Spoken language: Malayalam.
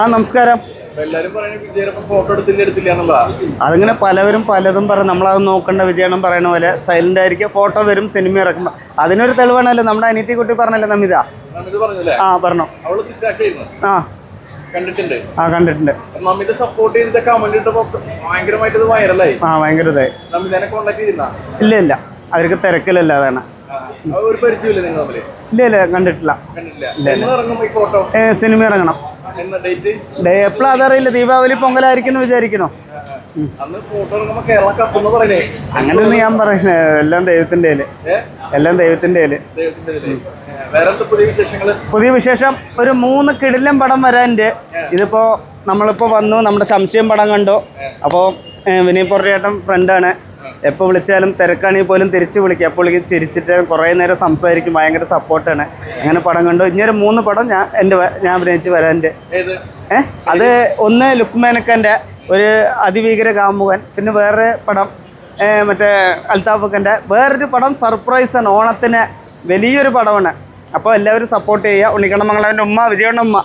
ആ നമസ്കാരം. അതങ്ങനെ പലവരും പലതും പറയും. നമ്മളത് നോക്കേണ്ട വിജയണം പറയണ പോലെ സൈലന്റ് ആയിരിക്കും. ഫോട്ടോ വരും സിനിമ ഇറക്കുമ്പോൾ അതിനൊരു തെളിവാണല്ലോ നമ്മുടെ അനിയത്തി കുട്ടി പറഞ്ഞല്ലോ പറഞ്ഞല്ലേ? ആ പറഞ്ഞു. ആ. കണ്ടിട്ടുണ്ട്. ആ കണ്ടിട്ടുണ്ട്. സപ്പോർട്ട് ചെയ്തിട്ട് കമന്റ് ഇട്ടപ്പോ ഭയങ്കരമായിട്ട് ഇത് വൈറലായി ആ ഭയങ്കര ഇതായി. നമിതനെ കോണ്ടാക്ട് ചെയ്തിരുന്ന? ഇല്ല ഇല്ല. അവർക്ക് തിരക്കിലല്ല അതാണ്. ഒരു പരിചയമില്ല നിങ്ങൾ ഇല്ല ഇല്ല കണ്ടിട്ടില്ല. കണ്ടിട്ടില്ല. സിനിമ ഇറങ്ങണം. ഡേ എപ്പോഴും അതറിയില്ല. ദീപാവലി പൊങ്കലായിരിക്കും വിചാരിക്കണോ? അന്ന് ഒന്നും ഞാൻ പറയുന്നത് എല്ലാം ദൈവത്തിന്റെ എല്ലാം ദൈവത്തിന്റെ പുതിയ വിശേഷം ഒരു മൂന്ന് കിടിലം പടം വരാനുണ്ട്. ഇതിപ്പോ നമ്മളിപ്പോ വന്നു. നമ്മുടെ സംശയം പടം കണ്ടു. അപ്പോൾ വിനയ് പൊറേട്ടൻ ഫ്രണ്ടാണ് എപ്പോൾ വിളിച്ചാലും തിരക്കാണെങ്കിൽ പോലും തിരിച്ച് വിളിക്കും. അപ്പോൾ വിളിക്കും ചിരിച്ചിട്ട് കുറേ നേരം സംസാരിക്കും. ഭയങ്കര സപ്പോർട്ടാണ്. അങ്ങനെ പടം കണ്ടു. ഇങ്ങനെ മൂന്ന് പടം ഞാൻ എന്റെ ഞാൻ അഭിനയിച്ച് വരാന്റെ ഏഹ് അത് ഒന്ന് ലുക്മാനക്കന്റെ ഒരു അതിഭീകര കാമുകൻ പിന്നെ വേറെ പടം മറ്റേ അൽതാഫക്കന്റെ വേറൊരു പടം സർപ്രൈസാണ്. ഓണത്തിന് വലിയൊരു പടമാണ്. അപ്പോൾ എല്ലാവരും സപ്പോർട്ട് ചെയ്യുക. ഉണ്ണിക്കണ്ണമംഗളവന്റെ ഉമ്മ വിജയണ്ണ ഉമ്മ.